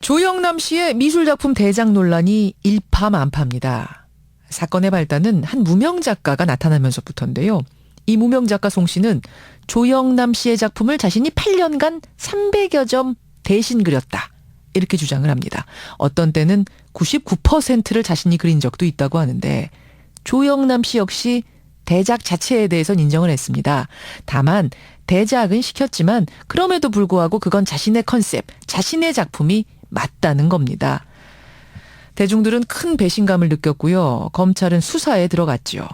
조영남 씨의 미술작품 대작 논란이 일파만파입니다. 사건의 발단은 한 무명 작가가 나타나면서부터인데요. 이 무명 작가 송 씨는 조영남 씨의 작품을 자신이 8년간 300여 점 대신 그렸다. 이렇게 주장을 합니다. 어떤 때는 99%를 자신이 그린 적도 있다고 하는데 조영남 씨 역시 대작 자체에 대해선 인정을 했습니다. 다만 대작은 시켰지만 그럼에도 불구하고 그건 자신의 컨셉, 자신의 작품이 맞다는 겁니다. 대중들은 큰 배신감을 느꼈고요. 검찰은 수사에 들어갔죠.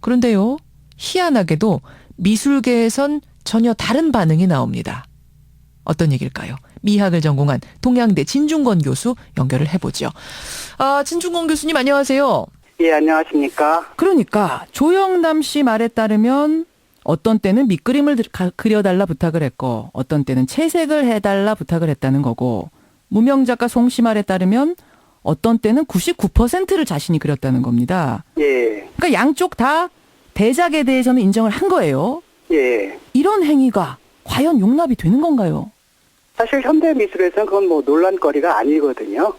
그런데요, 희한하게도 미술계에선 전혀 다른 반응이 나옵니다. 어떤 얘기일까요? 미학을 전공한 동양대 진중권 교수 연결을 해보죠. 아, 진중권 교수님 안녕하세요. 예, 안녕하십니까. 그러니까 조영남 씨 말에 따르면 어떤 때는 밑그림을 그려달라 부탁을 했고 어떤 때는 채색을 해달라 부탁을 했다는 거고 무명 작가 송씨 말에 따르면 어떤 때는 99%를 자신이 그렸다는 겁니다. 예, 그러니까 양쪽 다 대작에 대해서는 인정을 한 거예요. 예. 이런 행위가 과연 용납이 되는 건가요? 사실 현대 미술에서는 그건 뭐 논란거리가 아니거든요.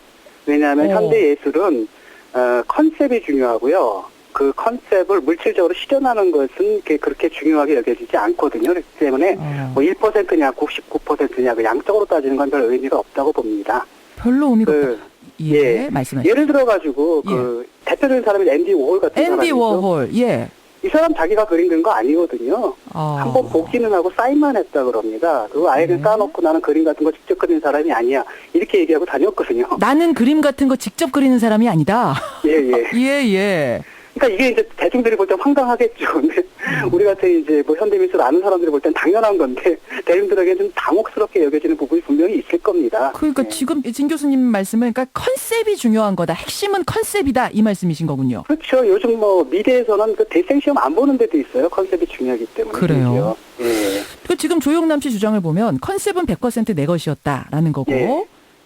왜냐하면 어. 현대 예술은 어, 컨셉이 중요하고요. 그 컨셉을 물질적으로 실현하는 것은 그렇게 중요하게 여겨지지 않거든요. 그렇기 때문에 어, 뭐 1%냐 99%냐 그 양적으로 따지는 건 별 의미가 없다고 봅니다. 별로 의미가 없다. 그 예, 예. 말씀하세요. 예를 들어 가지고 그 대표적인 사람이 앤디 워홀 같은 앤디 사람이죠. 워홀, 예. 이 사람 자기가 그림 그린 거 아니거든요. 어. 한번 보기는 하고 사인만 했다 그럽니다. 그거 아예 네. 까놓고 나는 그림 같은 거 직접 그린 사람이 아니야. 이렇게 얘기하고 다녔거든요. 나는 그림 같은 거 직접 그리는 사람이 아니다. 예, 예. 예, 예. 그러니까 이게 이제 대중들이 볼 땐 황당하겠죠. 근데 음. 우리 같은 이제 뭐 현대미술 아는 사람들이 볼 땐 당연한 건데 대중들에게 좀 당혹스럽게 여겨지는 부분이 분명히 있을 겁니다. 그러니까 예. 지금 진 교수님 말씀은 그러니까 컨셉이 중요한 거다. 핵심은 컨셉이다. 이 말씀이신 거군요. 그렇죠. 요즘 뭐 미대에서는 그 대생 시험 안 보는 데도 있어요. 컨셉이 중요하기 때문에. 그래요? 예. 그 지금 조영남 씨 주장을 보면 컨셉은 100%내 것이었다라는 거고 예.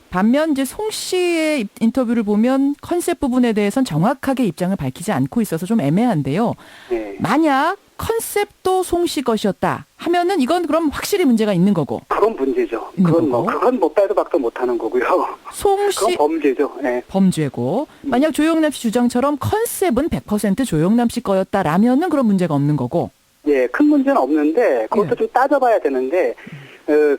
반면 이제 송 씨의 입- 인터뷰를 보면 컨셉 부분에 대해선 정확하게 입장을 밝히지 않고 있어서 좀 애매한데요. 예. 만약 컨셉도 송 씨 것이었다 하면은 이건 그럼 확실히 문제가 있는 거고 그건 문제죠. 있는 그건 뭐 거고. 그건 뭐 빼도 박도 못하는 거고요. 송 그건 씨 범죄죠. 예. 범죄고 음. 만약 조영남 씨 주장처럼 컨셉은 100% 조영남 씨 거였다라면은 그런 문제가 없는 거고 예, 큰 문제는 없는데 그것도 예. 좀 따져봐야 되는데 어,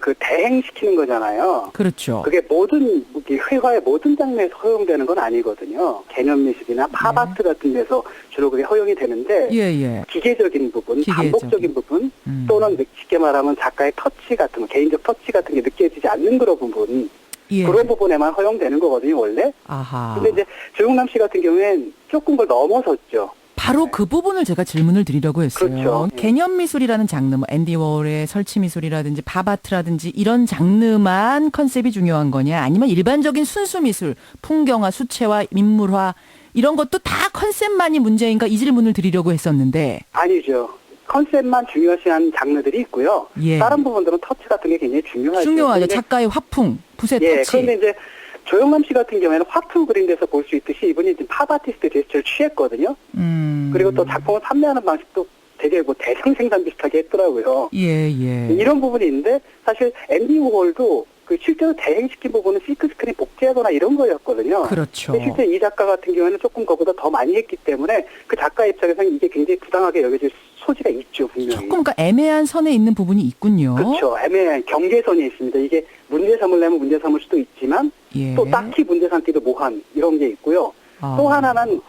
그 대행시키는 거잖아요. 그렇죠. 그게 모든 이 회화의 모든 장르에서 허용되는 건 아니거든요. 개념 미술이나 팝아트 같은 데서 주로 그게 허용이 되는데 예, 예. 기계적인 부분, 기계적인. 반복적인 부분 음. 또는 쉽게 말하면 작가의 터치 같은 거, 개인적 터치 같은 게 느껴지지 않는 그런 부분 예. 그런 부분에만 허용되는 거거든요, 원래. 아하. 근데 이제 조용남 씨 같은 경우엔 조금 그걸 넘어섰죠. 바로 그 부분을 제가 질문을 드리려고 했어요. 그렇죠. 개념 미술이라는 장르, 뭐 앤디 워홀의 설치 미술이라든지 팝아트라든지 이런 장르만 컨셉이 중요한 거냐, 아니면 일반적인 순수 미술, 풍경화, 수채화, 민물화 이런 것도 다 컨셉만이 문제인가 이 질문을 드리려고 했었는데, 아니죠. 컨셉만 중요시한 장르들이 있고요. 예. 다른 부분들은 터치 같은 게 굉장히 중요하죠. 중요하죠. 근데- 작가의 화풍, 붓의 예, 터치. 그런데 이제 조영남 씨 같은 경우에는 화풍 그린 데서 볼 수 있듯이 이분이 지금 팝 아티스트 제스처를 취했거든요. 음. 그리고 또 작품을 판매하는 방식도 되게 뭐 대량 생산 비슷하게 했더라고요. 예, 예. 이런 부분이 있는데 사실 앤디 워홀도 그 실제로 대행시킨 부분은 시크 스크린 복제하거나 이런 거였거든요. 그렇죠. 실제 이 작가 같은 경우에는 조금 그보다 더 많이 했기 때문에 그 작가 입장에서는 이게 굉장히 부당하게 여겨질 소지가 있죠, 분명히. 조금 그러니까 애매한 선에 있는 부분이 있군요. 그렇죠. 애매한 경계선이 있습니다. 이게 문제 삼으려면 문제 삼을 수도 있지만 예. 또 딱히 문제 삼기도 뭐한 이런 게 있고요. 아. 또 하나는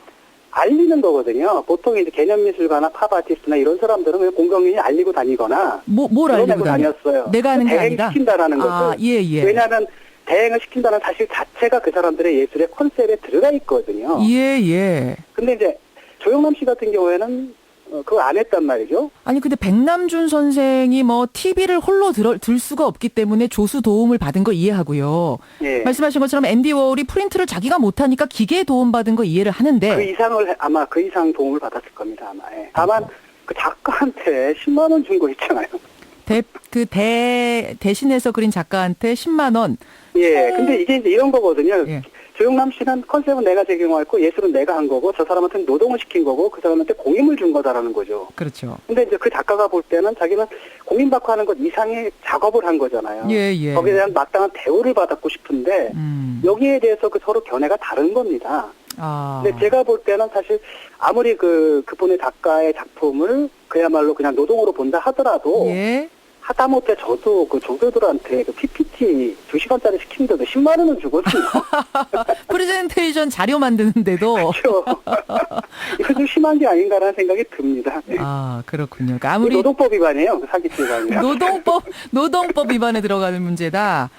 알리는 거거든요. 보통 이제 개념 미술가나 팝 아티스트나 이런 사람들은 그냥 공공연히 알리고 다니거나 뭐, 뭘 알리고? 다녔어요. 내가 하는 게 아니라? 대행시킨다라는 것을. 아, 예, 예. 왜냐하면 대행을 시킨다는 사실 자체가 그 사람들의 예술의 컨셉에 들어가 있거든요. 예, 예. 근데 이제 조영남 씨 같은 경우에는 어, 그거 안 했단 말이죠. 아니 근데 백남준 선생이 뭐 TV를 홀로 들, 들 수가 없기 때문에 조수 도움을 받은 거 이해하고요. 예. 말씀하신 것처럼 앤디 워홀이 프린트를 자기가 못하니까 기계 도움 받은 거 이해를 하는데 그 이상을 해- 아마 그 이상 도움을 받았을 겁니다 아마. 예. 다만 그 작가한테 10만 원 준 거 있잖아요. 대, 그 대, 대신해서 그린 작가한테 10만 원. 예. 근데 이게 이제 이런 거거든요. 예. 조영남 씨는 컨셉은 내가 제공했고 예술은 내가 한 거고 저 사람한테 노동을 시킨 거고 그 사람한테 공임을 준 거다라는 거죠. 그렇죠. 근데 이제 그 작가가 볼 때는 자기는 공임받고 하는 것 이상의 작업을 한 거잖아요. 예, 예. 거기에 대한 마땅한 대우를 받았고 싶은데 음. 여기에 대해서 그 서로 견해가 다른 겁니다. 아. 근데 제가 볼 때는 사실 아무리 그 그분의 작가의 작품을 그야말로 그냥 노동으로 본다 하더라도 예. 하다못해 저도 그 조교들한테 그 PPT 2시간짜리 시키는데도 10만 원은 주거든요. 프레젠테이션 자료 만드는데도 그렇죠. 이거 좀 심한 게 아닌가라는 생각이 듭니다. 네. 아, 그렇군요. 그러니까 이 아무리 노동법 위반이에요. 그 사기죄 위반이에요. 노동법 노동법 위반에 들어가는 문제다.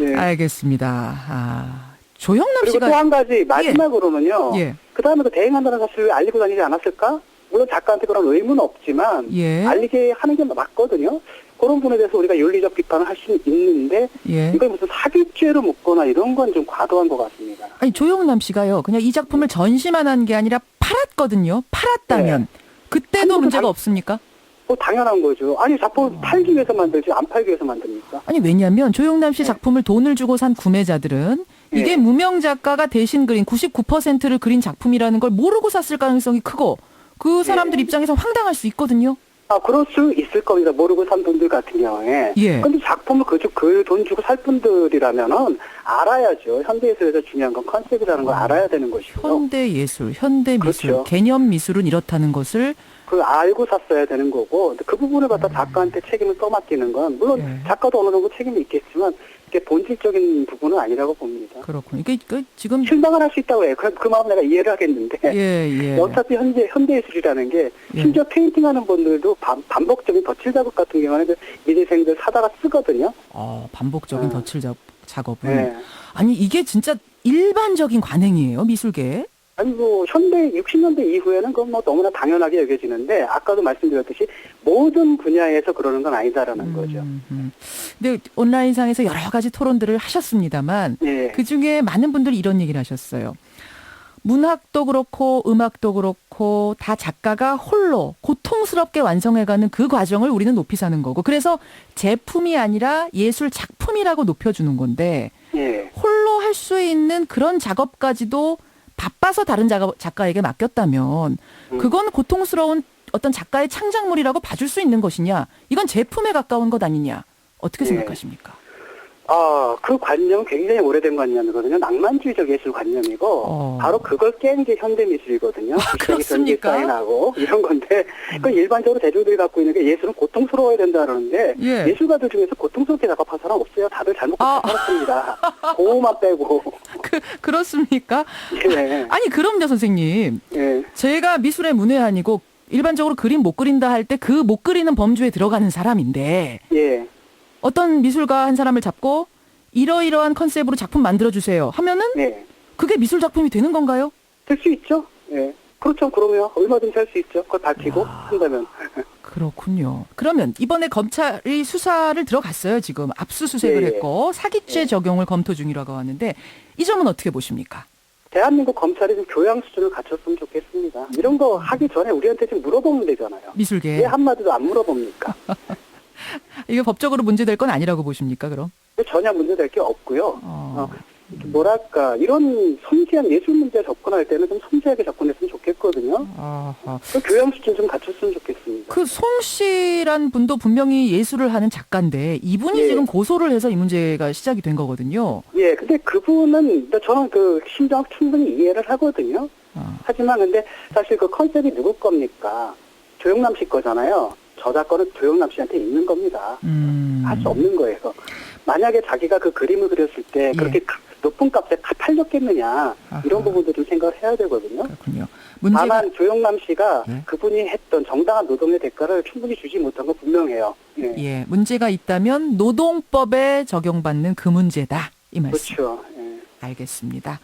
예. 알겠습니다. 아, 조영남 그리고 씨가 또한 가지 마지막으로는요. 예. 그 다음에 그 대행한다는 사실을 알리고 다니지 않았을까? 물론 작가한테 그런 의무는 없지만 예. 알리게 하는 게 맞거든요. 그런 부분에 대해서 우리가 윤리적 비판을 할 수는 있는데 예. 이걸 무슨 사기죄로 묶거나 이런 건 좀 과도한 것 같습니다. 아니 조영남 씨가요. 그냥 이 작품을 전시만 한 게 아니라 팔았거든요. 팔았다면 그때도 아니, 문제가 당- 없습니까? 뭐 당연한 거죠. 아니 작품 어. 팔기 위해서 만들지 안 팔기 위해서 만듭니까? 아니 왜냐하면 조영남 씨 네. 작품을 돈을 주고 산 구매자들은 이게 네. 무명 작가가 대신 그린 99%를 그린 작품이라는 걸 모르고 샀을 가능성이 크고 그 사람들 네. 입장에서 황당할 수 있거든요. 아 그럴 수 있을 겁니다. 모르고 산 분들 같은 경우에. 예. 근데 작품을 그돈 주고 살 분들이라면은 알아야죠. 현대예술에서 중요한 건 컨셉이라는 걸 알아야 되는 것이고. 현대 예술, 현대 미술, 그렇죠. 개념 미술은 이렇다는 것을 그 알고 샀어야 되는 거고 근데 그 부분을 갖다 작가한테 책임을 떠맡기는 건 물론 예. 작가도 어느 정도 책임이 있겠지만 이게 본질적인 부분은 아니라고 봅니다. 그렇군요. 이게 그 지금 실망을 할 수 있다고 해요. 그, 그 마음 내가 이해를 하겠는데 예, 예. 어차피 현재 현대 예술이라는 게 예. 심지어 페인팅하는 분들도 반, 반복적인 덧칠 작업 같은 경우는 그 미대생들 사다가 쓰거든요. 어, 반복적인 아. 덧칠 작, 작업은 네. 아니 이게 진짜 일반적인 관행이에요 미술계에. 아니 뭐 현대 60년대 이후에는 그건 뭐 너무나 당연하게 여겨지는데 아까도 말씀드렸듯이 모든 분야에서 그러는 건 아니다라는 거죠. 음, 음. 근데 온라인상에서 여러 가지 토론들을 하셨습니다만 예. 그 중에 많은 분들이 이런 얘기를 하셨어요. 문학도 그렇고 음악도 그렇고 다 작가가 홀로 고통스럽게 완성해가는 그 과정을 우리는 높이 사는 거고 그래서 제품이 아니라 예술 작품이라고 높여주는 건데 예. 홀로 할 수 있는 그런 작업까지도 바빠서 다른 작가, 작가에게 맡겼다면 음. 그건 고통스러운 어떤 작가의 창작물이라고 봐줄 수 있는 것이냐 이건 제품에 가까운 것 아니냐 어떻게 예. 생각하십니까? 아, 그 관념은 굉장히 오래된 관념이거든요. 낭만주의적 예술 관념이고, 어. 바로 그걸 깬 게 현대 미술이거든요. 아, 그렇습니까? 사인하고 이런 건데, 그 일반적으로 대중들이 갖고 있는 게 예술은 고통스러워야 된다 그러는데, 예. 예술가들 중에서 고통스럽게 작업한 사람 없어요. 다들 잘 먹고 아. 잘 살았습니다. 고만 빼고. 그 그렇습니까? 예. 아니 그럼요 선생님. 예. 제가 미술의 문외한이고 일반적으로 그림 못 그린다 할 때 그 못 그리는 범주에 들어가는 사람인데 예. 어떤 미술가 한 사람을 잡고 이러이러한 컨셉으로 작품 만들어 주세요 하면은 예. 그게 미술 작품이 되는 건가요? 될 수 있죠. 예. 그렇죠. 그러면 얼마든지 할 수 있죠. 그걸 밝히고 한다면. 그렇군요. 그러면 이번에 검찰이 수사를 들어갔어요. 지금 압수수색을 예, 예. 했고 사기죄 예. 적용을 검토 중이라고 하는데 이 점은 어떻게 보십니까? 대한민국 검찰이 좀 교양 수준을 갖췄으면 좋겠습니다. 이런 거 하기 전에 우리한테 좀 물어보면 되잖아요. 미술계 왜 한마디도 안 물어봅니까? 이게 법적으로 문제될 건 아니라고 보십니까? 그럼? 전혀 문제될 게 없고요. 어. 어, 뭐랄까 이런 섬세한 예술 문제 접근할 때는 좀 섬세하게 접근했으면 좋겠거든요. 아하. 그 교양 수준 좀 갖췄으면 좋겠습니다. 그 송 씨란 분도 분명히 예술을 하는 작가인데 이분이 예. 지금 고소를 해서 이 문제가 시작이 된 거거든요. 예, 근데 그분은 저는 그 심정 충분히 이해를 하거든요. 아, 하지만 근데 사실 그 컨셉이 누구 겁니까? 조영남 씨 거잖아요. 저작권은 조영남 씨한테 있는 겁니다. 음. 할수 없는 거예요. 만약에 자기가 그 그림을 그렸을 때 예. 그렇게 가- 높은 값에 가- 팔렸겠느냐 아하. 이런 부분도 좀 생각을 해야 되거든요. 그렇군요. 문제가 다만 조영남 씨가 예. 그분이 했던 정당한 노동의 대가를 충분히 주지 못한 건 분명해요. 예. 예, 문제가 있다면 노동법에 적용받는 그 문제다. 이 말씀. 그렇죠. 예. 알겠습니다.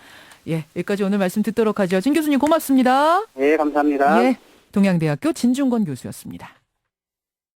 예, 여기까지 오늘 말씀 듣도록 하죠. 진 교수님 고맙습니다. 예, 감사합니다. 예, 동양대학교 진중권 교수였습니다.